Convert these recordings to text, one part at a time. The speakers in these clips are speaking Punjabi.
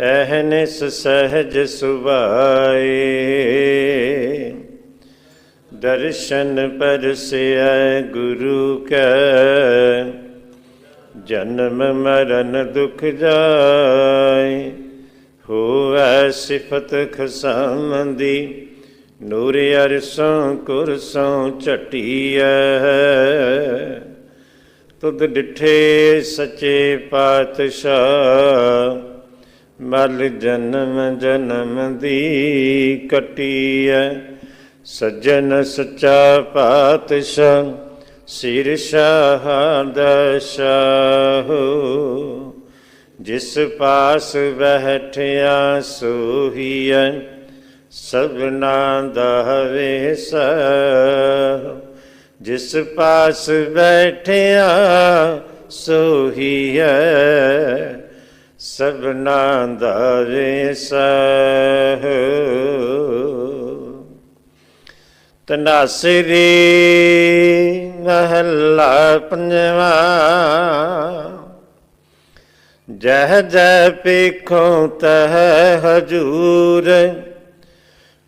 ਅਹਨਿਸ ਸਹਿਜ ਸੁਭਾਏ। ਦਰਸ਼ਨ ਪਰਸਿਐ ਗੁਰੂ ਕੈ। ਜਨਮ ਮਰਨ ਦੁਖ ਜਾਏ। ਹੋਵੈ ਸਿਫਤ ਖਸਮੰਦੀ। ਨੂਰ ਅਰਸੋਂ ਕੁਰਸੋਂ ਝਟੀਐ। ਤੁਧ ਡਿਠੇ ਸੱਚੇ ਪਾਤਸ਼ਾਹ। ਮਲ ਜਨਮ ਜਨਮ ਦੀ ਕਟੀਐ, ਸੱਜਣ ਸੱਚਾ ਪਾਤਸ਼ਾਹ, ਸਿਰ ਸ਼ਾਹਦਸ਼ਾਹੋ ਜਿਸ ਪਾਸ ਬੈਠਿਆ ਸੋਹੀਐ ਸਭਨਾ ਦਾ ਵੇਸ ਜਿਸ ਪਾਸ ਬੈਠਿਆ ਸੋਹੀਐ ਸਭਨਾ ਦਾ ਵੇਸ ਤਨਾਸਰੀ ਮਹੱਲਾ ਪੰਜਵਾ। ਜਹ ਜੈ ਪੇਖੋ ਤਹ ਹਜੂਰ।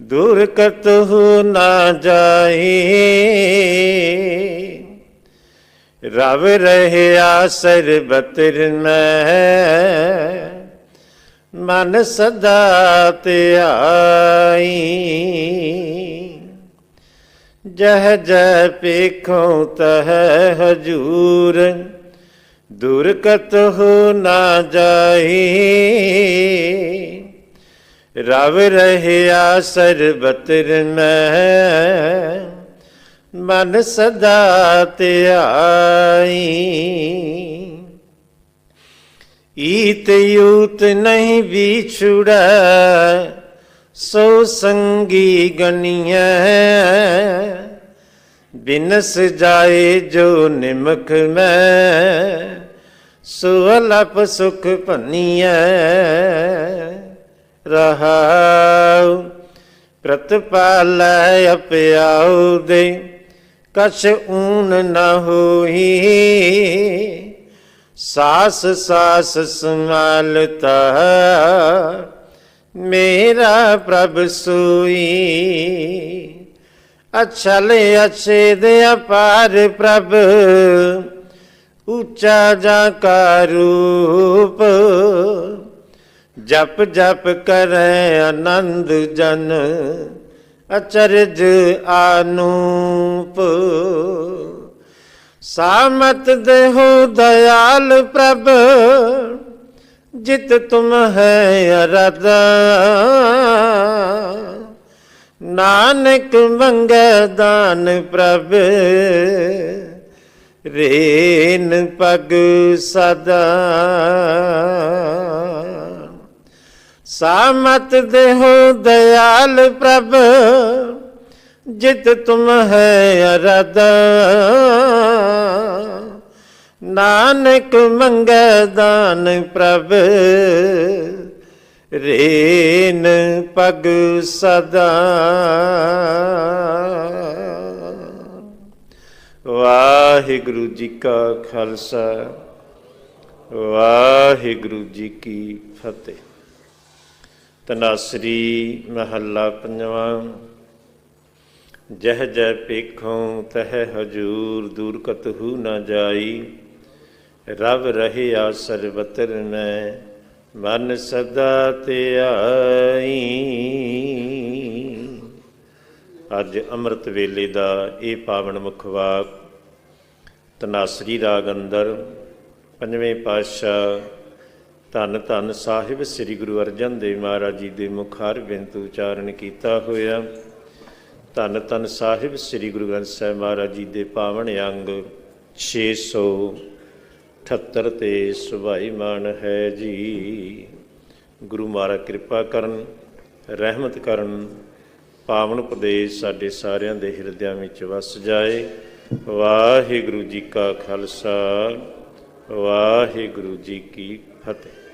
ਦੂਰ ਕਤਹੁ ਨਾ ਜਾਈ। ਰਵ ਰਹਿਆ ਸਰਬਤਰ ਮੈਂ ਮਨ ਸਦਾ ਧਿਆਈ। ਜਹ ਜੈ ਪੇਖੋ ਤਹ ਹਜੂਰ ਦੂਰ ਹੋ ਨਾ ਜਾਈ। ਰਵ ਰਹਿਆ ਸਰਬਤਰ ਮੈਂ ਮਨ ਸਦਾ ਧਿਆਈ ਈਤ ਯੂਤ ਨਹੀਂ ਵਿਛੁੜੈ, ਸੋ ਸੰਗੀ ਗਣੀਐ ਬਿਨਸ ਜਾਏ ਜੋ ਨਿਮਖ ਮੈਂ, ਸੋ ਅਲਪ ਸੁਖ ਭਨੀਐ। ਰਹਾਉ ਪ੍ਰਤਪਾਲੈ ਅਪਿਆਉ ਦੇ ਕਛ ਊਨ ਨ ਹੋਈ। ਸਾਸ ਸਾਸ ਸੰਭਾਲਤਾ ਮੇਰਾ ਪ੍ਰਭ ਸੋਈ। ਅਛਲ ਅਛੇ ਦੇ ਅਪਾਰ ਪ੍ਰਭ, ਉੱਚਾ ਜਾ ਕਾ ਰੂਪ ਜਪ ਜਪ ਕਰੈ ਆਨੰਦ ਜਨ ਅਚਰਜ ਆਨੂਪ। ਸਾਮਤ ਦੇਹੋ ਦਇਆਲ ਪ੍ਰਭ, ਜਿਤ ਤੁਮ ਹੈ ਅਰਦਾ। ਨਾਨਕ ਮੰਗੈ ਦਾਨ ਪ੍ਰਭ, ਰੇਨ ਪਗ ਸਦਾ। ਸਾਮਤ ਦੇਹੋ ਦਇਆਲ ਪ੍ਰਭ, ਜਿਤ ਤੁਮ ਹੈ ਅਰਦਾ। ਨਾਨਕ ਮੰਗੈ ਦਾਨ ਪ੍ਰਭ, ਰੇਨ ਪਗ ਸਦਾ। ਵਾਹਿਗੁਰੂ ਜੀ ਕਾ ਖਾਲਸਾ, ਵਾਹਿਗੁਰੂ ਜੀ ਕੀ ਫਤਿਹ। ਤਨਾਸਰੀ ਮਹੱਲਾ ਪੰਜਵਾਂ। ਜਹ ਜੈ ਪੇਖੋਂ ਤਹ ਹਜੂਰ ਦੂਰ ਕਤਹੂ ਨਾ ਜਾਈ। ਰਵ ਰਹਿਆ ਸਰਬਤਰ ਮੈਂ ਮਨ ਸਦਾ ਧਿਆਈ ਅੱਜ ਅੰਮ੍ਰਿਤ ਵੇਲੇ ਦਾ ਇਹ ਪਾਵਨ ਮੁਖਵਾਕ ਤਨਾਸਰੀ ਰਾਗ ਅੰਦਰ ਪੰਜਵੇਂ ਪਾਤਸ਼ਾਹ ਧੰਨ ਧੰਨ ਸਾਹਿਬ ਸ੍ਰੀ ਗੁਰੂ ਅਰਜਨ ਦੇਵ ਮਹਾਰਾਜ ਜੀ ਦੇ ਮੁਖਾਰ ਬਿੰਤ ਉਚਾਰਨ ਕੀਤਾ ਹੋਇਆ। ਧੰਨ ਧੰਨ ਸਾਹਿਬ ਸ੍ਰੀ ਗੁਰੂ ਗ੍ਰੰਥ ਸਾਹਿਬ ਮਹਾਰਾਜ ਜੀ ਦੇ ਪਾਵਨ ਅੰਗ 678 ਤੇ ਸੁਭਾਈ ਮਾਨ ਹੈ ਜੀ। ਗੁਰੂ ਮਹਾਰਾਜ ਕਿਰਪਾ ਕਰਨ, ਰਹਿਮਤ ਕਰਨ, ਪਾਵਨ ਉਪਦੇਸ਼ ਸਾਡੇ ਸਾਰਿਆਂ ਦੇ ਹਿਰਦਿਆਂ ਵਿੱਚ ਵਸ ਜਾਏ। ਵਾਹਿਗੁਰੂ ਜੀ ਕਾ ਖਾਲਸਾ, ਵਾਹਿਗੁਰੂ ਜੀ ਕੀ ਫਤਿਹ।